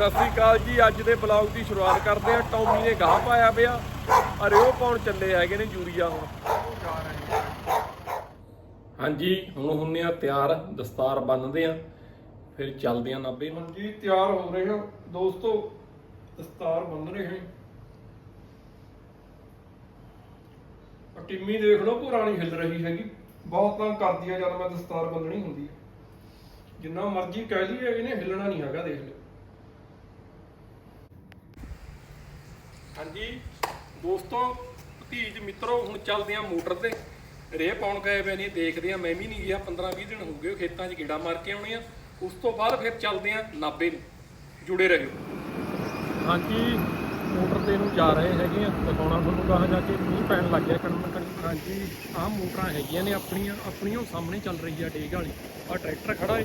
ਸਤਿ ਸ੍ਰੀ ਅਕਾਲ ਜੀ, ਅੱਜ ਦੇ ਬਲੌਗ ਦੀ ਸ਼ੁਰੂਆਤ ਕਰਦੇ ਆ ਟੌਮੀ ਨੇ ਗਾਹ ਪਾਇਆ ਪਿਆ, ਅਰੇ ਉਹ ਪਾਉਣ ਚੱਲੇ ਹੈਗੇ ਨੇ ਯੂਰੀਆ ਹੁਣ? ਹਾਂਜੀ, ਹੁਣ ਹੁੰਨੇ ਆ ਤਿਆਰ, ਦਸਤਾਰ ਬੰਨਦੇ ਆ ਫਿਰ ਚੱਲਦੇ ਆ ਨਾਬੇ ਨੂੰ। ਜੀ ਤਿਆਰ ਹੋ ਰਹੇ ਹਾਂ। ਦੋਸਤੋ, ਦਸਤਾਰ ਬੰਨ ਰਹੇ ਹਾਂ ਟਿੰਮੀ ਦੇਖ ਲਓ ਪੁਰਾਣੀ ਹਿੱਲ ਰਹੀ ਹੈਗੀ। ਬਹੁਤ ਤੰਗ ਕਰਦੀ ਆ ਜਦ ਮੈਂ ਦਸਤਾਰ ਬੰਨਣੀ ਹੁੰਦੀ ਹੈ। ਜਿੰਨਾ ਮਰਜ਼ੀ ਕਹਿ ਲਈਏ, ਇਹਨੇ ਹਿੱਲਣਾ ਨਹੀਂ ਹੈਗਾ, ਦੇਖ ਲਿਓ। ਹਾਂਜੀ। ਦੋਸਤੋ, ਭਤੀਜ ਮਿੱਤਰੋ, ਹੁਣ ਚੱਲਦੇ ਆ ਮੋਟਰ ਤੇ। ਰੇਹ ਪਾਉਣ ਗਏ ਪਏ ਨੇ, ਦੇਖਦੇ ਆ ਮੈਂ ਵੀ ਨਹੀਂ ਗਿਆ 15 20 ਦਿਨ ਹੋ ਗਏ ਖੇਤਾਂ 'ਚ ਕੀੜਾ ਮਾਰ ਕੇ ਆਉਣੇ ਆ। ਉਸ ਤੋਂ ਬਾਅਦ ਫਿਰ ਚੱਲਦੇ ਆ ਨਾਬੇ ਨੂੰ। ਜੁੜੇ ਰਹੋ। ਹਾਂਜੀ, ਮੋਟਰ ਤੇ ਨੂੰ ਜਾ ਰਹੇ ਹੈਗੇ ਆ ਦਿਖਾਉਣਾ ਤੁਹਾਨੂੰ ਕਹਾਂ ਜਾ ਕੇ। ਮੀਂਹ ਪੈਣ ਲੱਗ ਗਿਆ ਕਣਮ ਕਣ ਹਾਂਜੀ, ਆਹ ਮੋਟਰਾਂ ਹੈਗੀਆਂ ਨੇ ਆਪਣੀਆਂ। ਆਪਣੀਆਂ ਉਹ ਸਾਹਮਣੇ ਚੱਲ ਰਹੀ ਆ ਡੇਗ ਵਾਲੀ। ਆਹ ਟਰੈਕਟਰ ਖੜਾ ਏ।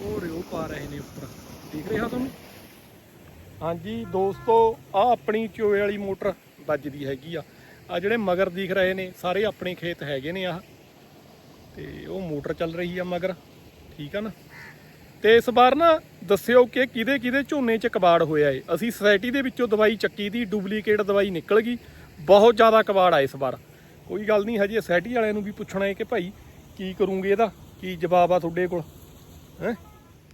ਉਹ ਰਿਓ ਪਾ ਰਹੇ ਨੇ ਉੱਪਰ। ਦੇਖ ਰਿਹਾ ਤੁਹਾਨੂੰ ਹਾਂਜੀ ਦੋਸਤੋ ਆ ਆਪਣੀ ਚੋਏ ਵਾਲੀ ਮੋਟਰ ਵੱਜਦੀ ਹੈਗੀ ਆ। ਆ ਜਿਹੜੇ ਮਗਰ ਦਿਖ ਰਹੇ ਨੇ, ਸਾਰੇ ਆਪਣੇ ਖੇਤ ਹੈਗੇ ਨੇ ਆਹ। ਤੇ ਉਹ ਮੋਟਰ ਚੱਲ ਰਹੀ ਆ ਮਗਰ, ਠੀਕ ਆ ਨਾ? ਤੇ ਇਸ ਵਾਰ ਨਾ ਦੱਸਿਓ ਕਿ ਕਿਹਦੇ ਕਿਹਦੇ ਝੋਨੇ 'ਚ ਕਬਾੜ ਹੋਇਆ ਏ। ਅਸੀਂ ਸੋਸਾਇਟੀ ਦੇ ਵਿੱਚੋਂ ਦਵਾਈ ਚੱਕੀ ਦੀ ਡੁਪਲੀਕੇਟ ਦਵਾਈ ਨਿਕਲ ਗਈ। ਬਹੁਤ ਜ਼ਿਆਦਾ ਕਬਾੜ ਆ ਇਸ ਵਾਰ। ਕੋਈ ਗੱਲ ਨਹੀਂ, ਹਜੇ ਸੁਸਾਇਟੀ ਵਾਲਿਆਂ ਨੂੰ ਵੀ ਪੁੱਛਣਾ ਏ ਕਿ ਭਾਈ ਕੀ ਕਰੂੰਗੇ ਇਹਦਾ? ਕੀ ਜਵਾਬ ਆ ਤੁਹਾਡੇ ਕੋਲ? ਹੈ?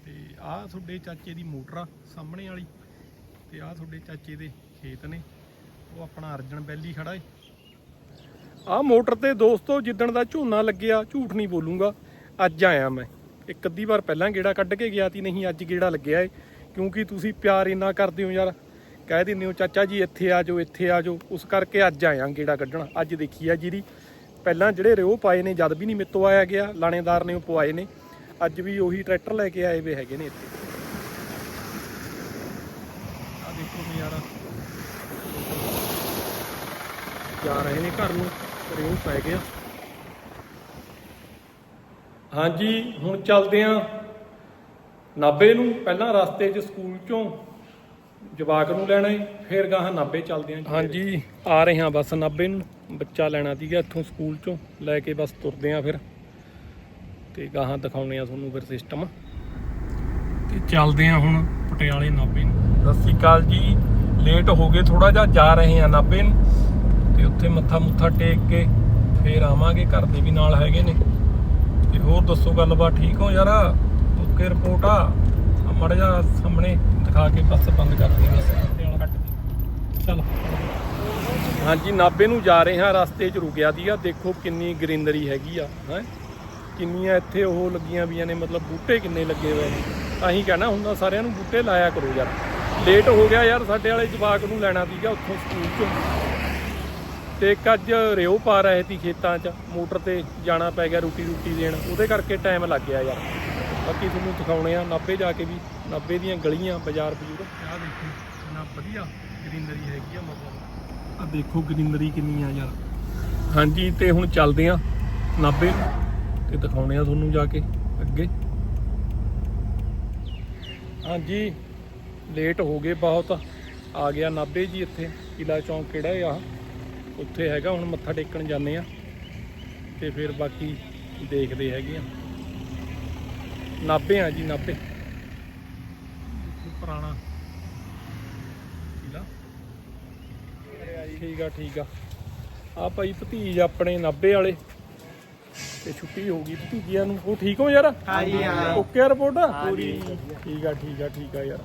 ਤੇ ਆਹ ਤੁਹਾਡੇ ਚਾਚੇ ਦੀ ਮੋਟਰ ਆ, ਸਾਹਮਣੇ ਵਾਲੀ। ਤੇ ਆਹ ਤੁਹਾਡੇ ਚਾਚੇ ਦੇ ਖੇਤ ਨੇ। ਉਹ ਆਪਣਾ ਅਰਜਨ ਬੈਲੀ ਖੜਾ ਏ। ਆਹ ਮੋਟਰ ਤੇ ਦੋਸਤੋ ਜਿੱਦਣ ਦਾ ਝੋਨਾ ਲੱਗਿਆ, ਝੂਠ ਨਹੀਂ ਬੋਲੂੰਗਾ। ਅੱਜ ਆਇਆ ਮੈਂ। ਇੱਕ ਅੱਧੀ ਵਾਰ ਪਹਿਲਾਂ ਗੇੜਾ ਕੱਢ ਕੇ ਗਿਆ ਤੀ, ਨਹੀਂ ਅੱਜ ਗੇੜਾ ਲੱਗਿਆ ਏ। ਕਿਉਂਕਿ ਤੁਸੀਂ ਪਿਆਰ ਇੰਨਾ ਕਰਦੇ ਹੋ ਯਾਰ। ਕਹਿ ਦਿੰਦੇ ਹੋ, ਚਾਚਾ ਜੀ ਇੱਥੇ ਆ ਜਾਓ, ਇੱਥੇ ਆ ਜਾਓ। ਉਸ ਕਰਕੇ ਅੱਜ ਆਇਆ ਗੇੜਾ ਕੱਢਣ। ਅੱਜ ਦੇਖੀ ਆ ਜੀਰੀ। ਪਹਿਲਾਂ ਜਿਹੜੇ ਰਿਓ ਪਾਏ ਨੇ, ਜਦ ਵੀ ਨਹੀਂ ਮਿੱਤੋਂ ਆਇਆ ਗਿਆ, ਲਾਣੇਦਾਰ ਨੇ ਉਹ ਪਵਾਏ ਨੇ। ਅੱਜ ਵੀ ਉਹੀ ਟਰੈਕਟਰ ਲੈ ਕੇ ਆਏ ਵੇ ਹੈਗੇ ਨੇ ਇੱਥੇ ਆ ਦੇਖੋ ਨਜ਼ਾਰਾ ਜਾ ਰਹੇ ਨੇ ਘਰ ਨੂੰ ਰਿਓ ਪੈ ਗਿਆ। ਹਾਂਜੀ ਹੁਣ ਚੱਲਦੇ ਆਂ ਨਾਬੇ ਨੂੰ। ਪਹਿਲਾਂ ਰਸਤੇ 'ਚ ਸਕੂਲ 'ਚੋਂ ਜਵਾਕ ਨੂੰ ਲੈਣਾ ਏ ਫਿਰ ਗਾਹਾਂ ਨਾਬੇ ਚੱਲਦੇ ਆਂ ਹਾਂਜੀ ਆ ਰਹੇ ਹਾਂ ਬਸ ਨਾਬੇ ਨੂੰ। ਬੱਚਾ ਲੈਣਾ ਸੀਗਾ ਇੱਥੋਂ ਸਕੂਲ 'ਚੋਂ ਲੈ ਕੇ ਬਸ ਤੁਰਦੇ ਆਂ ਫਿਰ। ਤੇ ਗਾਹਾਂ ਦਿਖਾਉਣੇ ਆ ਤੁਹਾਨੂੰ ਫਿਰ ਸਿਸਟਮ ਤੇ ਚੱਲਦੇ ਆਂ ਹੁਣ ਪਟਿਆਲੇ ਨਾਬੇ ਨੂੰ। ਸਤਿ ਸ਼੍ਰੀ ਅਕਾਲ ਜੀ। ਲੇਟ ਹੋ ਗਏ ਥੋੜਾ ਜਿਹਾ ਜਾ ਰਹੇ ਆਂ ਨਾਬੇ ਨੂੰ। ਤੇ ਉੱਥੇ ਮੱਥਾ ਮੁੱਥਾ ਟੇਕ ਕੇ ਫੇਰ ਆਵਾਂਗੇ, ਘਰ ਦੇ ਵੀ ਨਾਲ ਹੈਗੇ ਨੇ। ਤੇ ਹੋਰ ਦੱਸੋ ਗੱਲਬਾਤ, ਠੀਕ ਹੋ ਯਾਰ? Okay report. ਆ ਮੜ ਜਾ ਸਾਹਮਣੇ ਦਿਖਾ ਕੇ ਬੱਸ ਬੰਦ ਕਰ ਦੇ ਬਸ। ਪਟਿਆਲਾ ਕੱਟ ਦੇ ਚਲ। ਹਾਂਜੀ ਨਾਬੇ ਨੂੰ ਜਾ ਰਹੇ ਹਾਂ, ਰਸਤੇ 'ਚ ਰੁਕਿਆ ਦੀਆ। ਦੇਖੋ ਕਿੰਨੀ ਗ੍ਰੀਨਰੀ ਹੈਗੀ ਆ, ਹੈ? ਕਿੰਨੀਆਂ ਇੱਥੇ ਉਹ ਲੱਗੀਆਂ ਵੀਆਂ ਨੇ, ਮਤਲਬ ਬੂਟੇ ਕਿੰਨੇ ਲੱਗੇ ਹੋਏ ਨੇ। ਤਾਂ ਹੀ ਕਹਿਣਾ ਹੁੰਦਾ, ਸਾਰਿਆਂ ਨੂੰ ਬੂਟੇ ਲਾਇਆ ਕਰੋ ਯਾਰ। ਲੇਟ ਹੋ ਗਿਆ ਯਾਰ, ਸਾਡੇ ਵਾਲੇ ਜਵਾਕ ਨੂੰ ਲੈਣਾ ਸੀਗਾ ਉੱਥੋਂ ਸਕੂਲ 'ਚੋਂ। ਤੇ ਇੱਕ ਅੱਜ ਰਿਓ ਪਾ ਰਹੇ ਸੀ ਖੇਤਾਂ 'ਚ ਮੋਟਰ ਤੇ ਜਾਣਾ ਪੈ ਗਿਆ ਰੋਟੀ ਰੋਟੀ ਦੇਣ ਉਹਦੇ ਕਰਕੇ ਟਾਈਮ ਲੱਗ ਗਿਆ ਯਾਰ। ਬਾਕੀ ਤੁਹਾਨੂੰ ਦਿਖਾਉਣੇ ਆ ਨਾਭੇ ਜਾ ਕੇ ਵੀ ਨਾਭੇ ਦੀਆਂ ਗਲੀਆਂ ਬਾਜ਼ਾਰ ਬਜ਼ੂਰ ਆਹ ਦੇਖੋ ਕਿੰਨਾ ਵਧੀਆ ਗ੍ਰੀਨਰੀ ਹੈਗੀ ਆ ਮਤਲਬ। ਆ ਦੇਖੋ ਗ੍ਰੀਨਰੀ ਕਿੰਨੀ ਆ ਯਾਰ। ਹਾਂਜੀ ਤੇ ਹੁਣ ਚੱਲਦੇ ਆ ਨਾਭੇ ਤੇ ਦਿਖਾਉਣੇ ਆ ਤੁਹਾਨੂੰ ਜਾ ਕੇ ਅੱਗੇ। ਹਾਂਜੀ ਲੇਟ ਹੋ ਗਏ ਬਹੁਤ। ਆ ਗਿਆ ਨਾਭੇ ਜੀ ਇੱਥੇ ਕਿਲਾ ਚੌਂਕ ਕਿਹੜਾ ਹੈ ਆ? ਉੱਥੇ ਹੈਗਾ ਹੁਣ ਮੱਥਾ ਟੇਕਣ ਜਾਂਦੇ ਆ ਤੇ ਫਿਰ ਬਾਕੀ ਦੇਖਦੇ ਹੈਗੇ ਆ ਨਾਭੇ ਆ ਜੀ ਨਾਭੇ। ਪੁਰਾਣਾ ਕਿਲਾ ਠੀਕ ਆ ਠੀਕ ਆ। ਆ ਭਾਈ ਭਤੀਜ ਆਪਣੇ ਨਾਭੇ ਵਾਲੇ। ਤੇ ਛੁੱਟੀ ਹੋ ਗਈ ਭਤੀਜਿਆਂ ਨੂੰ। ਉਹ ਠੀਕ ਹੋ ਯਾਰ? ਹਾਂਜੀ ਹਾਂ। ਓਕੇ ਰਿਪੋਰਟ ਪੂਰੀ ਠੀਕ ਆ ਠੀਕ ਆ ਠੀਕ ਆ ਯਾਰ।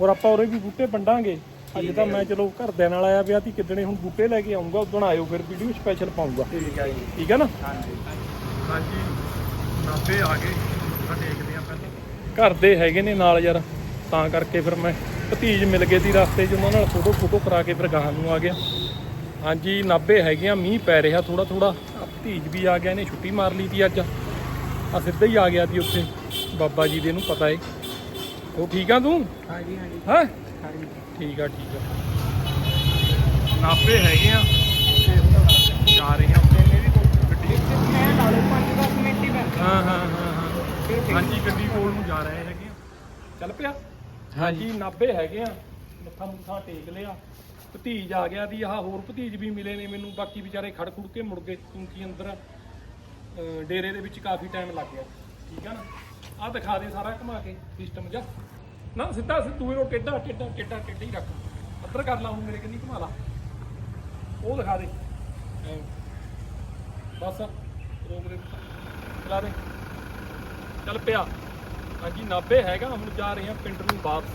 ਹੋਰ ਆਪਾਂ ਉਰੇ ਵੀ ਬੂਟੇ ਵੰਡਾਂਗੇ। ਅੱਜ ਤਾਂ ਮੈਂ ਚਲੋ ਘਰਦਿਆਂ ਨਾਲ ਆਇਆ ਪਿਆ ਤੀ ਕਿਦਣੇ ਹੁਣ ਬੂਟੇ ਲੈ ਕੇ ਆਉਂਗਾ ਉਦੋਂ ਆਇਓ ਫਿਰ ਵੀਡੀਓ ਸਪੈਸ਼ਲ ਪਾਉਂਗਾ ਠੀਕ ਹੈ ਜੀ। ਠੀਕ ਹੈ ਨਾ? ਹਾਂਜੀ। ਹਾਂਜੀ। ਨਾਭੇ ਆ ਗਏ। ਆ ਦੇਖਦੇ ਆ ਪਹਿਲਾਂ। ਘਰ ਦੇ ਹੈਗੇ ਨੇ ਨਾਲ ਯਾਰ ਤਾਂ ਕਰਕੇ ਫਿਰ ਮੈਂ ਭਤੀਜ ਮਿਲ ਗਏ ਸੀ ਰਸਤੇ 'ਚ ਉਹਨਾਂ ਨਾਲ ਫੋਟੋ ਫੋਟੋ ਕਰਾ ਕੇ ਫਿਰ ਗਾਹਾਂ ਨੂੰ ਆ ਗਿਆ। ਹਾਂਜੀ ਨਾਭੇ ਹੈਗੇ ਆ ਮੀਂਹ ਪੈ ਰਿਹਾ ਥੋੜਾ ਥੋੜਾ ਭਤੀਜ ਵੀ ਆ ਗਿਆ ਇਹਨੇ ਛੁੱਟੀ ਮਾਰ ਲਈ ਤੀ ਅੱਜ। ਆ ਸਿੱਧਾ ਹੀ ਆ ਗਿਆ ਸੀ ਉੱਥੇ। ਬਾਬਾ ਜੀ ਦੇ ਨੂੰ ਪਤਾ ਏ। ਉਹ ਠੀਕ ਆ ਤੂੰ? ਹਾਂਜੀ ਹਾਂਜੀ। ਹਾਂ? ਠੀਕ ਆ ਠੀਕ ਆ। ਨਾਭੇ ਹੈਗੇ ਆ। ਜਾ ਰਹੇ ਆ। ਗੱਡੀ ਮੈਂ ਲਾ ਲਓ 5-10 ਮਿੰਟ ਹੀ ਬਸ ਹਾਂ ਹਾਂ ਹਾਂ। ਹਾਂ ਹਾਂਜੀ ਗੱਡੀ ਕੋਲ ਨੂੰ ਜਾ ਰਹੇ ਹੈਗੇ ਆ। ਚੱਲ ਪਿਆ। ਹਾਂਜੀ। ਨਾਭੇ ਹੈਗੇ ਆ। ਮੱਥਾ ਮੁੱਥਾ ਟੇਕ ਲਿਆ। ਭਤੀਜ ਆ ਗਿਆ ਦੀ। ਆਹ ਹੋਰ ਭਤੀਜ ਵੀ ਮਿਲੇ ਨੇ ਮੈਨੂੰ। ਬਾਕੀ ਵਿਚਾਰੇ ਖੜ ਖੁੜ ਕੇ ਮੁੜ ਗਏ ਕਿਉਂਕਿ ਅੰਦਰ। ਡੇਰੇ ਦੇ ਵਿੱਚ ਕਾਫੀ ਟਾਈਮ ਲੱਗ ਗਿਆ। ਠੀਕ ਆ ਨਾ? ਆਹ ਦਿਖਾ ਦੇ ਸਾਰਾ ਘੁਮਾ ਕੇ ਸਿਸਟਮ ਜਾ। ਨਾ, ਸਿੱਧਾ ਸਿੱਧੂ ਇਹਨੂੰ ਟੇਡਾ ਟੇਡਾ ਟੇਡਾ ਟੇਡਾ ਹੀ ਰੱਖ। ਅੱਧਰ ਕਰ ਲਾ ਹੁਣ ਮੇਰੇ ਕੰਨੀ, ਘੁਮਾ ਲਾ। ਉਹ ਦਿਖਾ ਦੇ। ਬਸ, ਰੋਕ ਦੇ। ਚਲਾ ਦੇ। ਚੱਲ ਪਿਆ। ਹਾਂਜੀ, ਨਾਭੇ ਹੈਗਾ, ਹੁਣ ਜਾ ਰਹੇ ਹਾਂ ਪਿੰਡ ਨੂੰ ਵਾਪਸ।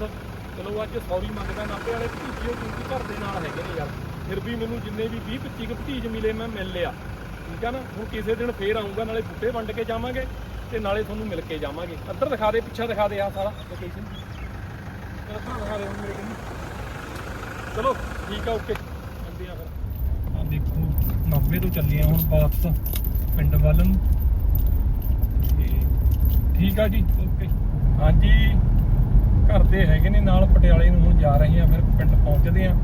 ਚਲੋ, ਅੱਜ ਸੌਰੀ ਮੰਗਦਾ ਨਾਭੇ ਵਾਲੇ, ਭਤੀਜੇ ਕਿਉਂਕਿ ਘਰ ਦੇ ਨਾਲ ਹੈਗੇ ਨੇ ਯਾਰ। ਫਿਰ ਵੀ ਮੈਨੂੰ ਜਿੰਨੇ ਵੀ 20 25 ਕੁ ਭਤੀਜ ਮਿਲੇ, ਮੈਂ ਮਿਲ ਲਿਆ। ਠੀਕ ਆ ਨਾ? ਹੁਣ ਕਿਸੇ ਦਿਨ ਫੇਰ ਆਉਂਗਾ ਨਾਲੇ ਬੁੱਢੇ ਵੰਡ ਕੇ ਜਾਵਾਂਗੇ ਤੇ ਨਾਲੇ ਤੁਹਾਨੂੰ ਮਿਲ ਕੇ ਜਾਵਾਂਗੇ। ਅੱਧਰ ਦਿਖਾ ਦੇ, ਪਿੱਛਾ ਦਿਖਾ ਦੇ ਆ ਸਾਰਾ ਲੋਕੇਸ਼ਨ ਚਲੋ, ਠੀਕ ਆ ਓਕੇ ਆਉਂਦੇ ਆ ਫਿਰ। ਆ ਦੇਖੋ 90 ਤੋਂ ਚੱਲੇ ਆ ਹੁਣ ਵਾਪਸ, ਪਿੰਡ ਵੱਲ ਨੂੰ। ਠੀਕ ਆ ਜੀ ਓਕੇ ਹਾਂਜੀ, ਘਰ ਦੇ ਹੈਗੇ ਨੇ ਨਾਲ ਪਟਿਆਲੇ ਨੂੰ ਹੁਣ ਜਾ ਰਹੇ ਆ, ਫਿਰ ਪਿੰਡ ਪਹੁੰਚਦੇ ਆ।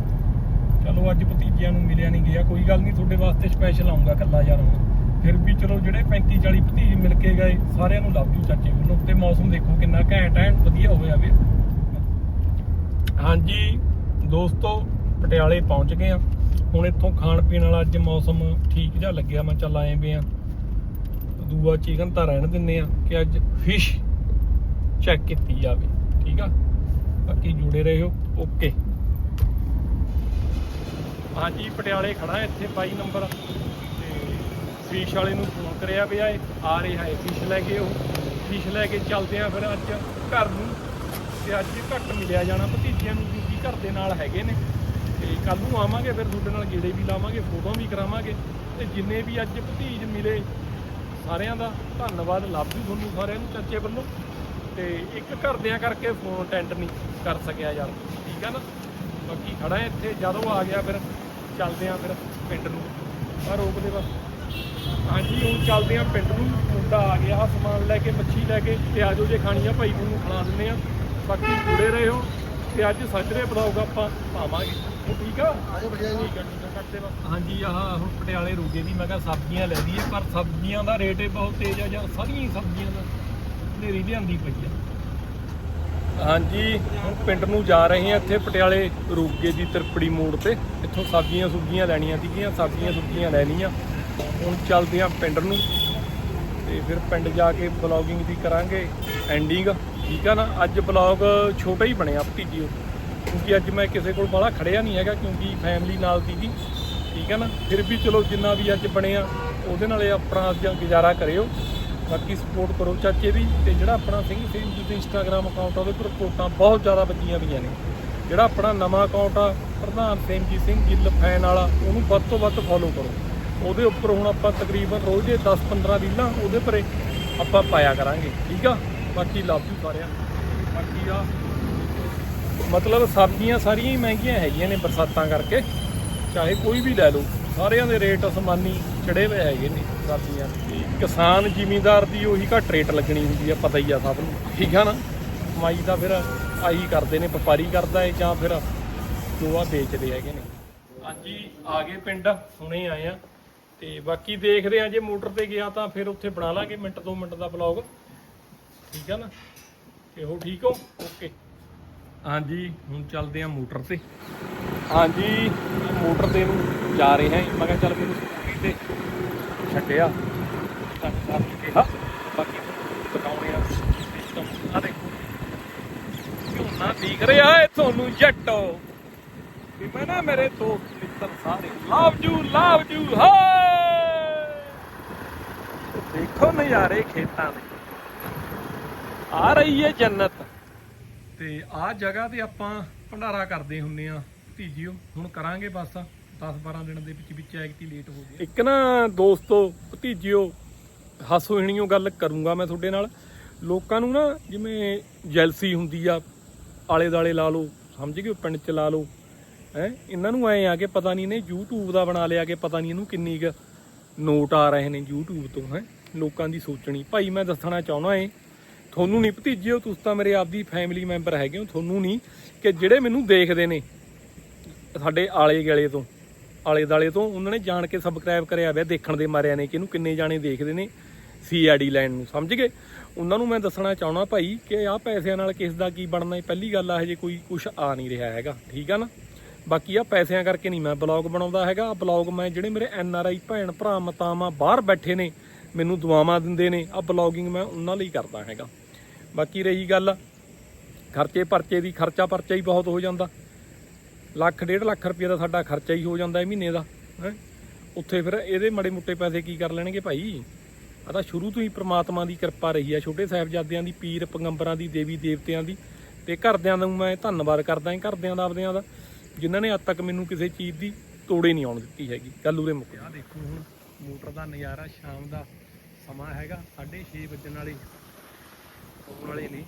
ਚਲੋ, ਅੱਜ ਭਤੀਜਿਆਂ ਨੂੰ ਮਿਲਿਆ ਨਹੀਂ ਗਿਆ। ਕੋਈ ਗੱਲ ਨਹੀਂ ਤੁਹਾਡੇ ਵਾਸਤੇ ਸਪੈਸ਼ਲ ਆਉਂਗਾ ਕੱਲਾ ਯਾਰ ਹੁਣ। ਫਿਰ ਵੀ ਚਲੋ, ਜਿਹੜੇ 35 40 ਭਤੀਜ ਮਿਲ ਕੇ ਗਏ, ਸਾਰਿਆਂ ਨੂੰ ਲੱਭ ਜੂ ਚਾਚੇ ਵੱਲੋਂ। ਤੇ ਮੌਸਮ ਦੇਖੋ ਕਿੰਨਾ ਘੈਂਟ ਐਨ ਵਧੀਆ ਹੋਇਆ ਵੇ। ਹਾਂਜੀ, ਦੋਸਤੋ, ਪਟਿਆਲੇ ਪਹੁੰਚ ਗਏ ਆ ਹੁਣ ਇੱਥੋਂ ਖਾਣ ਪੀਣ ਵਾਲਾ ਅੱਜ ਮੌਸਮ ਠੀਕ ਜਿਹਾ ਲੱਗਿਆ। ਮੈਂ ਚੱਲ ਆਏ ਵੇ ਆ ਦੂਆ ਚਿਕਨ ਤਾਂ ਰਹਿਣ ਦਿੰਨੇ ਆ ਕਿ ਅੱਜ ਫਿਸ਼ ਚੈੱਕ ਕੀਤੀ ਜਾਵੇ। ਠੀਕ ਆ? ਬਾਕੀ ਜੁੜੇ ਰਹੋ। ਓਕੇ ਹਾਂਜੀ, ਪਟਿਆਲੇ ਖੜਾ ਇੱਥੇ 22 ਨੰਬਰ। ਤੇ ਫਿਸ਼ ਵਾਲੇ ਨੂੰ ਫੋਨ ਕਰਿਆ ਪਿਆ ਏ ਆ ਰਿਹਾ ਏ ਫਿਸ਼ ਲੈ ਕੇ ਉਹ। ਫਿਸ਼ ਲੈ ਕੇ ਚੱਲਦੇ ਆ ਫਿਰ ਅੱਜ ਘਰ ਨੂੰ। ਤੇ ਅੱਜ ਘੱਟ ਮਿਲਿਆ ਜਾਣਾ, ਭਤੀਜਿਆਂ ਨੂੰ ਕਿਉਂਕਿ ਘਰ ਦੇ ਨਾਲ ਹੈਗੇ ਨੇ। ਤੇ ਕੱਲ ਨੂੰ ਆਵਾਂਗੇ, ਫਿਰ ਤੁਹਾਡੇ ਨਾਲ ਗੇੜੇ ਵੀ ਲਾਵਾਂਗੇ, ਫੋਟੋਆਂ ਵੀ ਕਰਾਵਾਂਗੇ। ਤੇ ਜਿੰਨੇ ਵੀ ਅੱਜ ਭਤੀਜ ਮਿਲੇ, ਸਾਰਿਆਂ ਦਾ ਧੰਨਵਾਦ, ਲੱਭ ਜੂ ਤੁਹਾਨੂੰ ਸਾਰਿਆਂ ਨੂੰ ਚਾਚੇ ਵੱਲੋਂ। ਤੇ ਇੱਕ ਘਰਦਿਆਂ ਕਰਕੇ ਫੋਨ ਅਟੈਂਡ ਨਹੀਂ ਕਰ ਸਕਿਆ ਯਾਰ। ਠੀਕ ਆ ਨਾ? ਬਾਕੀ ਖੜਾ ਇੱਥੇ, ਜਦੋਂ ਆ ਗਿਆ ਫਿਰ ਚੱਲਦੇ ਆ ਫਿਰ ਪਿੰਡ ਨੂੰ। ਆ ਰੋਕ ਦੇ ਬਸ। ਹਾਂਜੀ, ਹੁਣ ਚੱਲਦੇ ਆ ਪਿੰਡ ਨੂੰ। ਮੁੰਡਾ ਆ ਗਿਆ ਸਮਾਨ ਲੈ ਕੇ, ਮੱਛੀ ਲੈ ਕੇ, ਤੇ ਆਜੋ ਜੇ ਖਾਣੀ ਆ, ਭਾਈ ਨੂੰ ਖਿਲਾ ਦਿੰਦੇ ਆ। ਬਾਕੀ ਜੁੜੇ ਰਹੋ ਤੇ ਅੱਜ ਸੱਜਰੇ ਬਲੌਗ ਆਪਾਂ ਪਾਵਾਂਗੇ। ਉਹ ਠੀਕ ਆ? ਆਜੋ ਬੜਿਆ ਜੀ। ਠੀਕ ਆ ਠੀਕ ਆ ਕੱਟਦੇ ਬਸ। ਹਾਂਜੀ ਆਹ ਹੁਣ ਪਟਿਆਲੇ ਰੁਕੇ ਵੀ ਮੈਂ ਕਿਹਾ ਸਬਜ਼ੀਆਂ ਲੈ ਲਈਏ ਪਰ ਸਬਜ਼ੀਆਂ ਦਾ ਰੇਟ ਹੀ ਬਹੁਤ ਤੇਜ਼ ਆ ਜਾਂ ਸਾਰੀਆਂ ਹੀ ਸਬਜ਼ੀਆਂ ਦਾ ਨੇਰੀ ਲਿਆਂਦੀ ਪਈ ਆ। ਹਾਂਜੀ ਹੁਣ ਪਿੰਡ ਨੂੰ ਜਾ ਰਹੇ ਹਾਂ ਇੱਥੇ ਪਟਿਆਲੇ ਰੂਗੇ ਦੀ ਤਿਰਪੜੀ ਮੋੜ ਤੇ। ਇੱਥੋਂ ਸਬਜ਼ੀਆਂ ਸੁਬਜ਼ੀਆਂ ਲੈਣੀਆਂ ਸੀਗੀਆਂ ਸਬਜ਼ੀਆਂ ਸੁਬਜ਼ੀਆਂ ਲੈ ਲਈਆਂ। ਹੁਣ ਚੱਲਦੇ ਹਾਂ ਪਿੰਡ ਨੂੰ। ਤੇ ਫਿਰ ਪਿੰਡ ਜਾ ਕੇ ਬਲੌਗਿੰਗ ਦੀ ਕਰਾਂਗੇ ਐਂਡਿੰਗ ਠੀਕ ਆ ਨਾ? ਅੱਜ ਬਲੌਗ ਛੋਟਾ ਹੀ ਬਣਿਆ ਭਤੀਜੀਓ ਕਿਉਂਕਿ ਅੱਜ ਮੈਂ ਕਿਸੇ ਕੋਲ ਬਾਹਲਾ ਖੜਿਆ ਨਹੀਂ ਹੈਗਾ, ਕਿਉਂਕਿ ਫੈਮਿਲੀ ਨਾਲ ਸੀਗੀ, ਠੀਕ ਆ ਨਾ? ਫਿਰ ਵੀ ਚਲੋ ਜਿੰਨਾ ਵੀ ਅੱਜ ਬਣਿਆ, ਉਹਦੇ ਨਾਲ ਆਪਣਾ ਅੱਜ ਗੁਜ਼ਾਰਾ ਕਰਿਓ। ਬਾਕੀ ਸਪੋਰਟ ਕਰੋ ਚਾਚੇ ਦੀ ਤੇ ਜਿਹੜਾ ਆਪਣਾ ਸਿੰਘ ਸਿੰਘ ਜੀ ਦੇ ਇੰਸਟਾਗ੍ਰam ਅਕਾਊਂਟ ਆ, ਉਹਦੇ ਉੱਪਰ ਫੋਟੋਆਂ ਬਹੁਤ ਜ਼ਿਆਦਾ ਵੱਜੀਆਂ ਪਈਆਂ ਨੇ। ਜਿਹੜਾ ਆਪਣਾ ਨਵਾਂ ਅਕਾਊਂਟ ਆ, ਪ੍ਰਧਾਨ ਸੇਮਜੀ ਸਿੰਘ ਗਿੱਲ ਫੈਨ ਵਾਲਾ, ਉਹਨੂੰ ਵੱਧ ਤੋਂ ਵੱਧ ਫੋਲੋ ਕਰੋ। ਉਹਦੇ ਉੱਪਰ ਹੁਣ ਆਪਾਂ ਤਕਰੀਬਨ ਰੋਜ਼ ਦੇ 10-15 ਰੀਲਾਂ ਉਹਦੇ ਪਰੇ ਆਪਾਂ ਪਾਇਆ ਕਰਾਂਗੇ ਠੀਕ ਆ? ਬਾਕੀ ਲਵ ਯੂ ਸਾਰਿਆਂ। ਬਾਕੀ ਆ ਮਤਲਬ ਸਬਜ਼ੀਆਂ ਸਾਰੀਆਂ ਹੀ ਮਹਿੰਗੀਆਂ ਹੈਗੀਆਂ ਨੇ ਬਰਸਾਤਾਂ ਕਰਕੇ। ਚਾਹੇ ਕੋਈ ਵੀ ਲੈ ਲਓ ਸਾਰਿਆਂ ਦੇ ਰੇਟ ਅਸਮਾਨੀ ਚੜੇ ਹੋਏ ਹੈਗੇ ਨੇ ਸਬਜ਼ੀਆਂ ਦੇ। ਕਿਸਾਨ ਜ਼ਿਮੀਂਦਾਰ ਦੀ ਉਹੀ ਘੱਟ ਰੇਟ ਲੱਗਣੀ ਹੁੰਦੀ ਆ ਪਤਾ ਹੀ ਆ ਸਭ ਨੂੰ। ਠੀਕ ਆ ਨਾ? ਕਮਾਈ ਤਾਂ ਫਿਰ ਆਹੀ ਕਰਦੇ ਨੇ ਵਪਾਰੀ ਕਰਦਾ ਹੈ ਜਾਂ ਫਿਰ ਜੋ ਆ ਵੇਚਦੇ ਹੈਗੇ ਨੇ। ਹਾਂਜੀ ਆ ਗਏ ਪਿੰਡ ਹੁਣੇ ਆਏ ਆ। ਤੇ ਬਾਕੀ ਦੇਖਦੇ ਆ ਜੇ ਮੋਟਰ ਤੇ ਗਿਆ ਤਾਂ ਫਿਰ ਉੱਥੇ ਬਣਾ ਲਾਂਗੇ ਮਿੰਟ 2 ਮਿੰਟ ਦਾ ਵਲੌਗ ਠੀਕ ਆ ਨਾ? ਤੇ ਹੋ ਠੀਕ ਹੋ? ਓਕੇ। ਹਾਂਜੀ ਹੁਣ ਚੱਲਦੇ ਆ ਮੋਟਰ ਤੇ। ਹਾਂਜੀ ਮੋਟਰ ਤੇ ਨੂੰ ਜਾ ਰਹੇ ਹਾਂ। ਮੈਂ ਕਿਹਾ ਚੱਲ ਮੈਨੂੰ ਸਕੂਟਰੀ ਤੇ ਛੱਡਿਆ। ਤਾਂ ਕਿਹਾ ਬਾਕੀ ਦਿਖਾਉਣੇ ਆ ਸਿਸਟਮ। ਆ ਦੇਖੋ। ਝੋਨਾ ਦਿਖ ਰਿਹਾ ਹੈ ਤੁਹਾਨੂੰ ਜੱਟੋ। ਵੀ ਮੈਂ ਨਾ ਮੇਰੇ ਦੋਸਤ ਮਿੱਤਰ ਸਾਰੇ ਲਵ ਯੂ ਲਵ ਯੂ ਹਾਏ ਦੇਖੋ ਨਜ਼ਾਰੇ ਖੇਤਾਂ ਦੇ। ਆ ਰਹੀ ਹੈ ਜੰਨਤ। ਤੇ ਆਹ ਜਗ੍ਹਾ ਤੇ ਆਪਾਂ ਭੰਡਾਰਾ ਕਰਦੇ ਹੁੰਨੇ ਆ। ਭਤੀਜੀਓ ਹੁਣ ਕਰਾਂਗੇ ਬਸ। 10 12 ਦਿਨ ਦੇ ਵਿੱਚ ਵਿੱਚ ਐਕਟੀ ਲੇਟ ਹੋ ਗਿਆ। ਇੱਕ ਨਾ ਦੋਸਤੋ ਭਤੀਜੀਓ ਹਾਸੋ ਹਿਣੀਓ ਗੱਲ ਕਰੂੰਗਾ ਮੈਂ ਤੁਹਾਡੇ ਨਾਲ। ਲੋਕਾਂ ਨੂੰ ਨਾ ਜਿਵੇਂ ਜੈਲਸੀ ਹੁੰਦੀ ਆ ਆਲੇ ਦਾਲੇ ਲਾ ਲਓ ਸਮਝ ਗਏ ਪਿੰਡ ਚ ਲਾ ਲਓ। ਹੈ? ਇਹਨਾਂ ਨੂੰ ਐ ਆ ਕਿ ਪਤਾ ਨਹੀਂ ਨੇ YouTube ਦਾ ਬਣਾ ਲਿਆ ਕਿ ਪਤਾ ਨਹੀਂ ਇਹਨੂੰ ਕਿੰਨੀ ਕੁ ਨੋਟ ਆ ਰਹੇ ਨੇ YouTube ਤੋਂ ਹੈ? ਲੋਕਾਂ ਦੀ ਸੋਚਣੀ। ਭਾਈ, ਮੈਂ ਦੱਸਣਾ ਚਾਹੁੰਦਾ ਏ, ਤੁਹਾਨੂੰ ਨਹੀਂ ਭਤੀਜਿਓ ਤੁਸੀਂ ਤਾਂ ਮੇਰੇ ਆਪਦੀ ਫੈਮਿਲੀ ਮੈਂਬਰ ਹੈਗੇ ਹੋ, ਤੁਹਾਨੂੰ ਨਹੀਂ ਕਿ ਜਿਹੜੇ ਮੈਨੂੰ ਦੇਖਦੇ ਨੇ ਸਾਡੇ ਆਲੇ ਗਲੇ ਤੋਂ ਆਲੇ ਦਾਲੇ ਤੋਂ, ਉਹਨਾਂ ਨੇ ਜਾਣ ਕੇ ਸਬਸਕ੍ਰਾਈਬ ਕਰਿਆ ਹੋਇਆ, ਦੇਖਣ ਦੇ ਮਾਰਿਆ ਨੇ ਕਿ ਇਹਨੂੰ ਕਿੰਨੇ ਜਾਣੇ ਦੇਖਦੇ ਨੇ ਸੀਆਈਡੀ ਲਾਈਨ ਨੂੰ, ਸਮਝ ਗਏ? ਉਹਨਾਂ ਨੂੰ ਮੈਂ ਦੱਸਣਾ ਚਾਹਣਾ ਭਾਈ ਕਿ ਆਹ ਪੈਸਿਆਂ ਨਾਲ ਕਿਸ ਦਾ ਕੀ ਬਣਨਾ ਹੈ ਪਹਿਲੀ ਗੱਲ ਆ ਹਜੇ ਕੋਈ ਕੁਝ ਆ ਨਹੀਂ ਰਿਹਾ ਹੈਗਾ, ਠੀਕ ਆ ਨਾ? ਬਾਕੀ ਆ ਪੈਸਿਆਂ ਕਰਕੇ ਨਹੀਂ ਮੈਂ ਬਲੌਗ ਬਣਾਉਂਦਾ ਹੈਗਾ ਆ ਬਲੌਗ ਮੈਂ ਜਿਹੜੇ ਮੇਰੇ ਐਨ ਆਰ ਆਈ ਭੈਣ ਭਰਾ, ਮਤਾਵਾਂ ਬਾਹਰ ਬੈਠੇ ਨੇ ਮੈਨੂੰ ਦੁਆਵਾਂ ਦਿੰਦੇ ਨੇ ਆ ਬਲੌਗਿੰਗ ਮੈਂ ਉਹਨਾਂ ਲਈ ਕਰਦਾ ਹੈਗਾ। ਬਾਕੀ ਰਹੀ ਗੱਲ, ਖਰਚੇ ਪਰਚੇ ਦੀ, ਖਰਚਾ ਪਰਚਾ ਹੀ ਬਹੁਤ ਹੋ ਜਾਂਦਾ। ਲੱਖ, ਡੇਢ ਲੱਖ ਰੁਪਏ ਦਾ ਸਾਡਾ ਖਰਚਾ ਹੀ ਹੋ ਜਾਂਦਾ ਹੈ ਮਹੀਨੇ ਦਾ, ਹੈ। ਉੱਥੇ ਫਿਰ ਇਹਦੇ ਮੜੇ ਮੁੱਟੇ ਪੈਸੇ ਕੀ ਕਰ ਲੈਣਗੇ ਭਾਈ? ਆ ਤਾਂ ਸ਼ੁਰੂ ਤੋਂ ਹੀ ਪ੍ਰਮਾਤਮਾ ਦੀ ਕਿਰਪਾ ਰਹੀ ਆ, ਛੋਟੇ ਸਾਹਿਬਜ਼ਾਦਿਆਂ ਦੀ, ਪੀਰ ਪੈਗੰਬਰਾਂ ਦੀ, ਦੇਵੀ ਦੇਵਤਿਆਂ ਦੀ। ਤੇ ਘਰਦਿਆਂ ਨੂੰ ਮੈਂ ਧੰਨਵਾਦ ਕਰਦਾ ਹਾਂ, ਘਰਦਿਆਂ ਦਾ, ਆਪਦਿਆਂ ਦਾ, ਜਿਨ੍ਹਾਂ ਨੇ ਅੱਜ ਤੱਕ ਮੈਨੂੰ ਕਿਸੇ ਚੀਜ਼ ਦੀ ਤੋੜੇ ਨਹੀਂ ਆਉਣ ਦਿੱਤੀ ਹੈਗੀ, ਗੱਲ ਉਰੇ ਮੁੱਕ ਆ ਦੇਖੋ ਹੁਣ ਮੋਟਰ ਦਾ ਨਜ਼ਾਰਾ ਸ਼ਾਮ ਦਾ ਸਮਾਂ ਹੈਗਾ 6:30 ਵੱਜਣ ਵਾਲੇ। ਹੋਣ ਵਾਲੇ ਨੇ।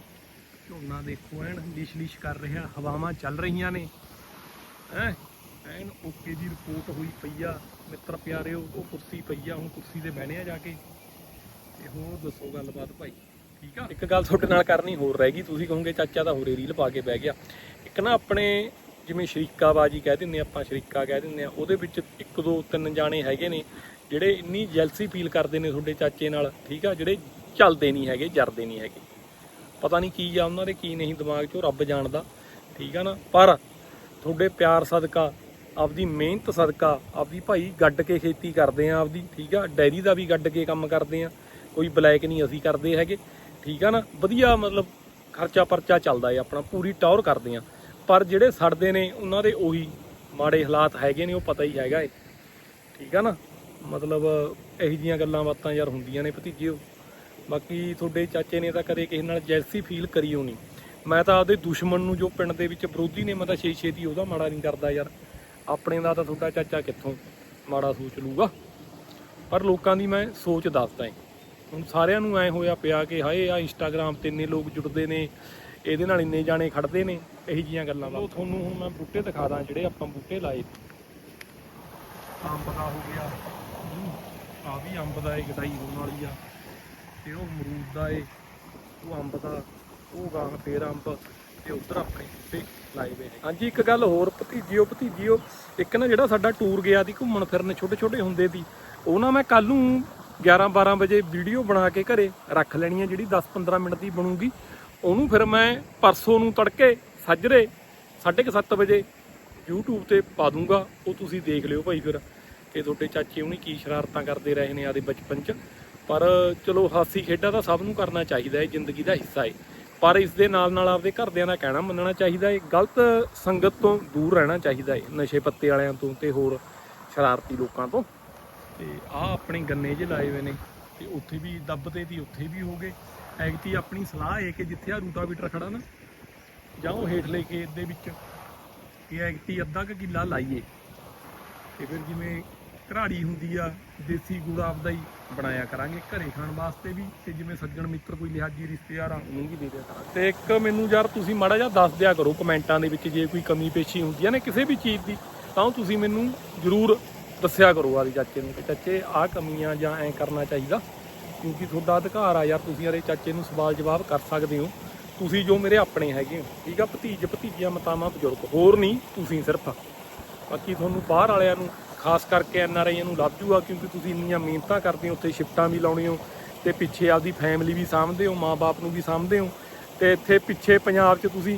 ਝੋਨਾ ਦੇਖੋ ਐਨ ਲਿਸ਼ ਲਿਸ਼ ਕਰ ਰਿਹਾ, ਹਵਾਵਾਂ ਚੱਲ ਰਹੀਆਂ ਨੇ। ਹੈ? ਐਨ ਓਕੇ ਦੀ ਰਿਪੋਰਟ ਹੋਈ ਪਈ ਆ। ਮਿੱਤਰ ਪਿਆਰਿਓ, ਉਹ ਕੁਰਸੀ ਪਈ ਆ, ਹੁਣ ਕੁਰਸੀ ਤੇ ਬਹਿਣੇ ਆ ਜਾ ਕੇ। ਤੇ ਹੋਰ ਦੱਸੋ ਗੱਲਬਾਤ ਭਾਈ, ਠੀਕ ਆ? ਇੱਕ ਗੱਲ ਤੁਹਾਡੇ ਨਾਲ ਕਰਨੀ ਹੋਰ ਰਹਿ ਗਈ। ਤੁਸੀਂ ਕਹੋਗੇ ਚਾਚਾ ਤਾਂ ਹੋਰੇ ਰੀਲ ਪਾ ਕੇ ਬਹਿ ਗਿਆ। ਇੱਕ ਨਾ ਆਪਣੇ ਜਿਵੇਂ ਸ਼ਰੀਕਾਬਾਜੀ ਕਹਿ ਦਿੰਦੇ ਆਪਾਂ, ਸ਼ਰੀਕਾ ਕਹਿ ਦਿੰਦੇ ਆ, ਉਹਦੇ ਵਿੱਚ ਇੱਕ, ਦੋ, ਤਿੰਨ ਜਾਣੇ ਹੈਗੇ ਨੇ। ਜਿਹੜੇ ਇੰਨੀ ਜੈਲਸੀ ਫੀਲ ਕਰਦੇ ਨੇ ਤੁਹਾਡੇ ਚਾਚੇ ਨਾਲ, ਠੀਕ ਆ? ਜਿਹੜੇ ਚੱਲਦੇ ਨਹੀਂ ਹੈਗੇ, ਜਰਦੇ ਨਹੀਂ ਹੈਗੇ। ਪਤਾ ਨਹੀਂ ਕੀ ਆ ਉਹਨਾਂ ਦੇ, ਕੀ ਨਹੀਂ, ਦਿਮਾਗ 'ਚੋਂ ਉਹ ਰੱਬ ਜਾਣਦਾ, ਠੀਕ ਆ ਨਾ? ਪਰ ਤੁਹਾਡੇ ਪਿਆਰ ਸਦਕਾ, ਆਪਦੀ ਮਿਹਨਤ ਸਦਕਾ, ਆਪਦੀ ਭਾਈ ਗੱਡ ਕੇ ਖੇਤੀ ਕਰਦੇ ਆ ਆਪਦੀ, ਠੀਕ ਆ? ਡੈਰੀ ਦਾ ਵੀ ਗੱਡ ਕੇ ਕੰਮ ਕਰਦੇ ਆ, ਕੋਈ ਬਲੈਕ ਨਹੀਂ ਅਸੀਂ ਕਰਦੇ ਹੈਗੇ, ਠੀਕ ਆ ਨਾ? ਵਧੀਆ ਮਤਲਬ ਖਰਚਾ ਪਰਚਾ ਚੱਲਦਾ ਏ ਆਪਣਾ ਪੂਰੀ ਟੌਰ ਕਰਦੇ ਆ। ਪਰ ਜਿਹੜੇ ਸੜਦੇ ਨੇ, ਉਹਨਾਂ ਦੇ ਉਹੀ ਮਾੜੇ ਹਾਲਾਤ ਹੈਗੇ ਨੇ, ਉਹ ਪਤਾ ਹੀ ਹੈਗਾ ਏ, ਠੀਕ ਆ ਨਾ? ਮਤਲਬ ਇਹੋ ਜੀਆਂ ਗੱਲਾਂ ਬਾਤਾਂ ਯਾਰ ਹੁੰਦੀਆਂ ਨੇ ਭਤੀਜਿਓ। ਬਾਕੀ ਤੁਹਾਡੇ ਚਾਚੇ ਨੇ ਤਾਂ ਕਦੇ ਕਿਸੇ ਨਾਲ ਜੈਲਸੀ ਫੀਲ ਕਰੀ ਹੋਣੀ। ਮੈਂ ਤਾਂ ਆਪਦੇ ਦੁਸ਼ਮਣ ਨੂੰ ਜੋ ਪਿੰਡ ਦੇ ਵਿੱਚ ਵਿਰੋਧੀ ਨੇ ਮੈਂ ਤਾਂ ਛੇ ਛੇ ਦੀ ਉਹਦਾ ਮਾੜਾ ਨਹੀਂ ਕਰਦਾ ਯਾਰ। ਆਪਣੇ ਦਾ ਤਾਂ ਤੁਹਾਡਾ ਚਾਚਾ ਕਿੱਥੋਂ ਮਾੜਾ ਸੋਚ ਲੂਗਾ ਪਰ ਲੋਕਾਂ ਦੀ ਮੈਂ ਸੋਚ ਦੱਸਦਾ ਏ ਹੁਣ ਸਾਰਿਆਂ ਨੂੰ ਐ ਹੋਇਆ ਪਿਆ ਕਿ ਹਾਏ ਆ ਇੰਸਟਾਗ੍ਰam ਤੇ ਇੰਨੇ ਲੋਕ ਜੁੜਦੇ ਨੇ ਇਹਦੇ ਨਾਲ ਇੰਨੇ ਜਾਣੇ ਖੜਦੇ ਨੇ ਇਹੀ ਜੀਆਂ ਗੱਲਾਂ ਦਾ ਤੁਹਾਨੂੰ ਹੁਣ ਮੈਂ ਬੂਟੇ ਦਿਖਾ ਦਾਂ ਜਿਹੜੇ ਆਪਾਂ ਬੂਟੇ ਲਾਏ। ਅੰਬ ਦਾ ਹੋ ਗਿਆ। ਆ ਵੀ ਅੰਬ ਦਾ ਏ ਗਡਾਈ ਹੋਣ ਵਾਲੀ ਆ। ਤੇ ਉਹ ਅਮਰੂਦ ਦਾ ਏ ਉਹ ਅੰਬ ਦਾ, ਉਹ ਗਾਂ ਫੇਰ ਅੰਬ ਤੇ ਉਧਰ ਆਪਣੇ ਬੂਟੇ ਲਾਏ ਹੋਏ ਨੇ। ਹਾਂਜੀ, ਇੱਕ ਗੱਲ ਹੋਰ ਭਤੀਜੀਓ ਭਤੀਜੀਓ, ਇੱਕ ਨਾ ਜਿਹੜਾ ਸਾਡਾ ਟੂਰ ਗਿਆ ਸੀ ਘੁੰਮਣ ਫਿਰਨ ਛੋਟੇ ਛੋਟੇ ਹੁੰਦੇ ਸੀ, ਉਹ ਨਾ ਮੈਂ ਕੱਲ ਨੂੰ 11 12 ਵਜੇ ਵੀਡੀਓ ਬਣਾ ਕੇ ਘਰੇ ਰੱਖ ਲੈਣੀ ਆ, ਜਿਹੜੀ 10 15 ਮਿੰਟ ਦੀ ਬਣੂਗੀ। ਉਹਨੂੰ ਫਿਰ ਮੈਂ ਪਰਸੋਂ ਨੂੰ ਤੜਕੇ ਸੱਜਰੇ 7:30 ਵਜੇ YouTube ਤੇ ਪਾ ਦੂੰਗਾ, ਉਹ ਤੁਸੀਂ ਦੇਖ ਲਿਓ ਭਾਈ ਫਿਰ। ਕਿ ਤੁਹਾਡੇ ਚਾਚੇ ਉਹਨੇ ਕੀ ਸ਼ਰਾਰਤਾਂ ਕਰਦੇ ਰਹੇ ਨੇ ਆਦੇ ਬਚਪਨ 'ਚ। ਪਰ ਚਲੋ, ਹਾਸੀ ਖੇਡਾਂ ਤਾਂ ਸਭ ਨੂੰ ਕਰਨਾ ਚਾਹੀਦਾ ਹੈ, ਜ਼ਿੰਦਗੀ ਦਾ ਹਿੱਸਾ ਹੈ ਪਰ ਇਸ ਦੇ ਨਾਲ ਨਾਲ ਆਪਦੇ ਘਰਦਿਆਂ ਦਾ ਕਹਿਣਾ ਮੰਨਣਾ ਚਾਹੀਦਾ ਹੈ ਗਲਤ ਸੰਗਤ ਤੋਂ ਦੂਰ ਰਹਿਣਾ ਚਾਹੀਦਾ ਹੈ ਨਸ਼ੇ ਪੱਤੇ ਵਾਲਿਆਂ ਤੋਂ ਤੇ ਹੋਰ ਸ਼ਰਾਰਤੀ ਲੋਕਾਂ ਤੋਂ। ਤੇ ਆਹ ਆਪਣੇ ਗੰਨੇ ਜੇ ਲਾਏ ਹੋਏ ਨੇ, ਤੇ ਉੱਥੇ ਵੀ ਦੱਬਦੇ ਦੀ ਉੱਥੇ ਵੀ ਹੋ ਗਏ। ਐਗਤੀ ਆਪਣੀ ਸਲਾਹ ਹੈ ਕਿ ਜਿੱਥੇ ਆ ਰੂਟਾਵੀਟਰ ਖੜਾ ਨਾ, ਜਾਂ ਉਹ ਹੇਠਲੇ ਖੇਤ ਦੇ ਵਿੱਚ, ਕਿ ਐਗਤੀ ਅੱਧਾ ਕੁ ਕਿੱਲਾ ਲਾਈਏ। ਤੇ ਫਿਰ ਜਿਵੇਂ ਘਰਾੜੀ ਹੁੰਦੀ ਆ, ਦੇਸੀ ਗੁੜ ਆਪਦਾ ਹੀ ਬਣਾਇਆ ਕਰਾਂਗੇ, ਘਰੇ ਖਾਣ ਵਾਸਤੇ ਵੀ, ਤੇ ਜਿਵੇਂ ਸੱਜਣ ਮਿੱਤਰ ਕੋਈ ਲਿਹਾਜੀ ਰਿਸ਼ਤੇਦਾਰ ਆ ਉਹਨੂੰ ਵੀ ਦੇ ਦਿਆ ਕਰਾਂਗੇ। ਤੇ ਇੱਕ ਮੈਨੂੰ ਯਾਰ ਤੁਸੀਂ ਮਾੜਾ ਜਿਹਾ ਦੱਸ ਦਿਆ ਕਰੋ ਕਮੈਂਟਾਂ ਦੇ ਵਿੱਚ ਜੇ ਕੋਈ ਕਮੀ ਪੇਸ਼ੀ ਹੁੰਦੀ ਹੈ ਨਾ ਕਿਸੇ ਵੀ ਚੀਜ਼ ਦੀ, ਤਾਂ ਉਹ ਤੁਸੀਂ ਮੈਨੂੰ ਜ਼ਰੂਰ ਦੱਸਿਆ ਕਰੋ ਆਦੀ ਚਾਚੇ ਨੂੰ ਕਿ ਚਾਚੇ ਆਹ ਕਮੀਆਂ ਜਾਂ ਐਂ ਕਰਨਾ ਚਾਹੀਦਾ, ਕਿਉਂਕਿ ਤੁਹਾਡਾ ਅਧਿਕਾਰ ਆ ਯਾਰ ਤੁਸੀਂ ਆਰੇ ਚਾਚੇ ਨੂੰ ਸਵਾਲ ਜਵਾਬ ਕਰ ਸਕਦੇ ਹੋ। ਤੁਸੀਂ ਜੋ ਮੇਰੇ ਆਪਣੇ ਹੈਗੇ ਹੋ, ਠੀਕ ਆ, ਭਤੀਜ ਭਤੀਜੀਆਂ ਮਤਾਵਾਂ ਬਜ਼ੁਰਗ, ਹੋਰ ਨਹੀਂ, ਤੁਸੀਂ ਸਿਰਫ ਬਾਕੀ ਤੁਹਾਨੂੰ ਬਾਹਰ ਵਾਲਿਆਂ ਨੂੰ ਖਾਸ ਕਰਕੇ ਐਨ ਆਰ ਆਈਆਂ ਨੂੰ ਲੱਭ ਜੂਗਾ ਕਿਉਂਕਿ ਤੁਸੀਂ ਇੰਨੀਆਂ ਮਿਹਨਤਾਂ ਕਰਦੇ ਹੋ, ਉੱਥੇ ਸ਼ਿਫਟਾਂ ਵੀ ਲਾਉਣੇ ਹੋ ਤੇ ਪਿੱਛੇ ਆਪਦੀ ਫੈਮਿਲੀ ਵੀ ਸਾਂਭਦੇ ਹੋ ਮਾਪੇ ਨੂੰ ਵੀ ਸਾਂਭਦੇ ਹੋ ਤੇ ਇੱਥੇ ਪਿੱਛੇ ਪੰਜਾਬ 'ਚ ਤੁਸੀਂ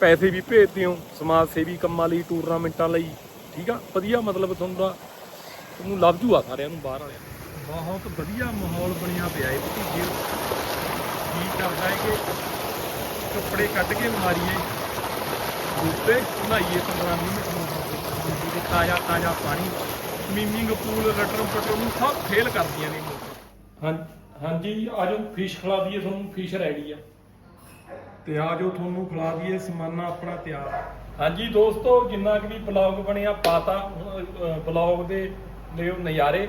ਪੈਸੇ ਵੀ ਭੇਜਦੇ ਹੋ, ਸਮਾਜ ਸੇਵੀ ਕੰਮਾਂ ਲਈ, ਟੂਰਨਾਮੈਂਟਾਂ ਲਈ, ਠੀਕ ਆ? ਵਧੀਆ ਮਤਲਬ ਤੁਹਾਨੂੰ ਦਾ, ਤੁਹਾਨੂੰ ਲੱਭ ਜੂਗਾ ਸਾਰਿਆਂ ਨੂੰ ਬਾਹਰ ਵਾਲਿਆਂ ਬਹੁਤ ਵਧੀਆ ਮਾਹੌਲ ਬਣਿਆ ਪਿਆ ਹੈ ਭਤੀਜੇ ਕੀ ਕਰਦਾ ਹੈ ਕਿ ਕੱਪੜੇ ਕੱਢ ਕੇ ਮਾਰੀਏ, ਬੂਟੇ ਬਣਾਈਏ 15 ਮਿੰਟ ਤੇ ਤਾਜ਼ਾ ਤਾਜ਼ਾ ਪਾਣੀ। ਸਵੀਮਿੰਗ ਪੂਲ ਰਟਰ ਪਟਰ ਨੂੰ ਸਭ ਫੇਲ ਕਰਦੀਆਂ ਨੇ ਹਾਂ ਹਾਂਜੀ ਆਜੋ ਫਿਸ਼ ਖਿਲਾ ਦਈਏ ਤੁਹਾਨੂੰ ਫਿਸ਼ ਰੈਡੀ ਆ। ਤੇ ਆਜੋ ਤੁਹਾਨੂੰ ਖਿਲਾ ਦਈਏ ਸਮਾਨਾ ਆਪਣਾ ਤਿਆਰ। ਹਾਂਜੀ ਦੋਸਤੋ ਜਿੰਨਾ ਕਿ ਵੀ ਬਲੌਗ ਬਣਿਆ ਪਾਤਾ ਬਲੌਗ ਦੇ ਲਿਓ ਨਜ਼ਾਰੇ।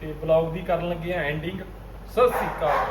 ਤੇ ਬਲੌਗ ਦੀ ਕਰਨ ਲੱਗੇ ਆ ਐਂਡਿੰਗ। ਸਤਿ ਸ੍ਰੀ ਅਕਾਲ।